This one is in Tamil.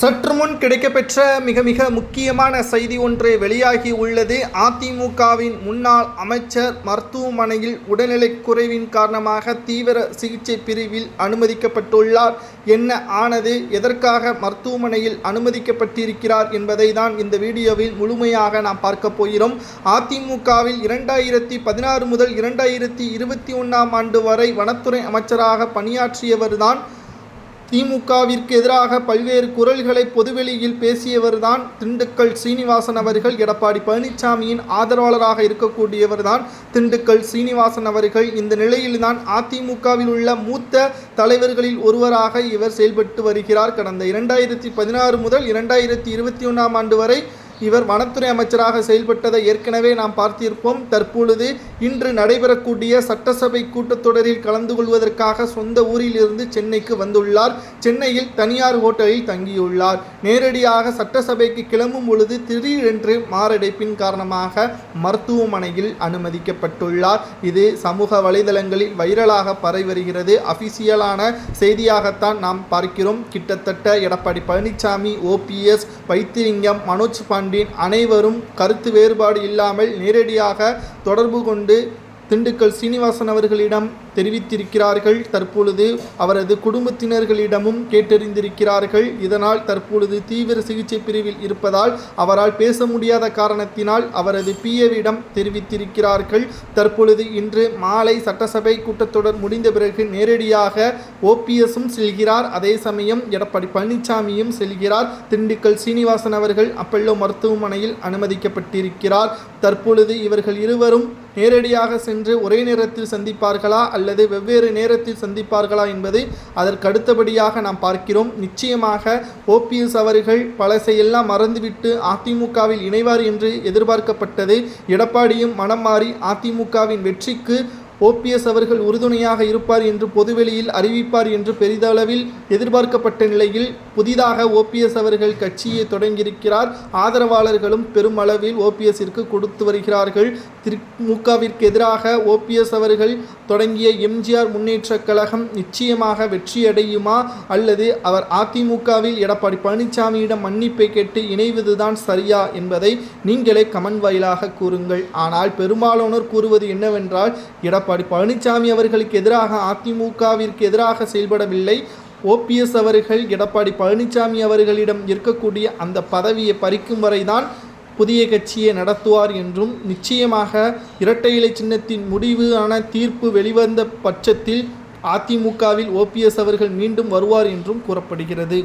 சற்று முன் கிடைக்கப்பெற்ற மிக மிக முக்கியமான செய்தி ஒன்று வெளியாகி உள்ளது. அதிமுகவின் முன்னாள் அமைச்சர் மருத்துவமனையில் உடல்நலக் குறைவின் காரணமாக தீவிர சிகிச்சை பிரிவில் அனுமதிக்கப்பட்டுள்ளார். என்ன ஆனது? எதற்காக மருத்துவமனையில் அனுமதிக்கப்பட்டிருக்கிறார் என்பதை தான் இந்த வீடியோவில் முழுமையாக நாம் பார்க்க போகிறோம். அதிமுகவில் இரண்டாயிரத்தி பதினாறு முதல் இரண்டாயிரத்தி இருபத்தி ஒன்றாம் ஆண்டு வரை வனத்துறை அமைச்சராக பணியாற்றியவர்தான் திமுகவிற்கு எதிராக பல்வேறு குரல்களை பொதுவெளியில் பேசியவர்தான் திண்டுக்கல் சீனிவாசன் அவர்கள் எடப்பாடி பழனிசாமியின் ஆதரவாளராக இருக்கக்கூடியவர்தான் திண்டுக்கல் சீனிவாசன் அவர்கள். இந்த நிலையில்தான் அதிமுகவில் உள்ள மூத்த தலைவர்களில் ஒருவராக இவர் செயல்பட்டு வருகிறார். கடந்த இரண்டாயிரத்தி பதினாறு முதல் இரண்டாயிரத்தி இருபத்தி ஒன்றாம் ஆண்டு வரை இவர் வனத்துறை அமைச்சராக செயல்பட்டதை ஏற்கனவே நாம் பார்த்திருப்போம். தற்பொழுது இன்று நடைபெறக்கூடிய சட்டசபை கூட்டத்தொடரில் கலந்து கொள்வதற்காக சொந்த ஊரிலிருந்து சென்னைக்கு வந்துள்ளார். சென்னையில் தனியார் ஹோட்டலில் தங்கியுள்ளார். நேரடியாக சட்டசபைக்கு கிளம்பும் பொழுது திடீரென்று மாரடைப்பின் காரணமாக மருத்துவமனையில் அனுமதிக்கப்பட்டுள்ளார். இது சமூக வலைதளங்களில் வைரலாக பரவி வருகிறது. அபிஷியலான செய்தியாகத்தான் நாம் பார்க்கிறோம். கிட்டத்தட்ட எடப்பாடி பழனிசாமி ஓபிஎஸ் வைத்திலிங்கம் மனோஜ் பாண்டியன் அனைவரும் கருத்து வேறுபாடு இல்லாமல் நேரடியாக தொடர்பு கொண்டு திண்டுக்கல் சீனிவாசன் அவர்களிடம் தெரிவித்திருக்கிறார்கள். தற்பொழுது அவரது குடும்பத்தினர்களிடமும் கேட்டறிந்திருக்கிறார்கள். இதனால் தற்பொழுது தீவிர சிகிச்சை பிரிவில் இருப்பதால் அவரால் பேச முடியாத காரணத்தினால் அவரது பிஏவிடம் தெரிவித்திருக்கிறார்கள். தற்பொழுது இன்று மாலை சட்டசபை கூட்டத்தொடர் முடிந்த பிறகு நேரடியாக ஓபிஎஸும் செல்கிறார். அதே சமயம் எடப்பாடி பழனிசாமியும் செல்கிறார். திண்டுக்கல் சீனிவாசன் அவர்கள் அப்பல்லோ மருத்துவமனையில் அனுமதிக்கப்பட்டிருக்கிறார். தற்பொழுது இவர்கள் இருவரும் நேரடியாக சென்று ஒரே நேரத்தில் சந்திப்பார்களா அல்லது வெவ்வேறு நேரத்தில் சந்திப்பார்களா என்பது அதற்கு அடுத்தபடியாக நாம் பார்க்கிறோம். நிச்சயமாக ஓபிஎஸ் அவர்கள் பழசையெல்லாம் மறந்துவிட்டு அதிமுகவில் இணைவார் என்று எதிர்பார்க்கப்பட்டது. எடப்பாடியும் மனம் மாறி அதிமுகவின் வெற்றிக்கு ஓபிஎஸ் அவர்கள் உறுதுணையாக இருப்பார் என்று பொதுவெளியில் அறிவிப்பார் என்று பெரிதளவில் எதிர்பார்க்கப்பட்ட நிலையில் புதிதாக ஓபிஎஸ் அவர்கள் கட்சியை தொடங்கியிருக்கிறார். ஆதரவாளர்களும் பெருமளவில் ஓபிஎஸ்ஸிற்கு கொடுத்து வருகிறார்கள். திமுகவிற்கு எதிராக ஓபிஎஸ் அவர்கள் தொடங்கிய எம்ஜிஆர் முன்னேற்றக் கழகம் நிச்சயமாக வெற்றியடையுமா? அல்லது அவர் அதிமுகவில் எடப்பாடி பழனிசாமியிடம் மன்னிப்பை கேட்டு இணைவதுதான் சரியா என்பதை நீங்களே கமெண்ட் வாயிலாக கூறுங்கள். ஆனால் பெரும்பாலானோர் கூறுவது என்னவென்றால் எடப்பாடி பழனிசாமி அவர்களுக்கு எதிராக அதிமுகவிற்கு எதிராக செயல்படவில்லை. ஓபிஎஸ் அவர்கள் எடப்பாடி பழனிசாமி அவர்களிடம் இருக்கக்கூடிய அந்த பதவியை பறிக்கும் வரைதான் புதிய கட்சியை நடத்துவார் என்றும் நிச்சயமாக இரட்டை இலை சின்னத்தின் முடிவான தீர்ப்பு வெளிவந்த பட்சத்தில் அதிமுகவில் ஓபிஎஸ் அவர்கள் மீண்டும் வருவார் என்றும் கூறப்படுகிறது.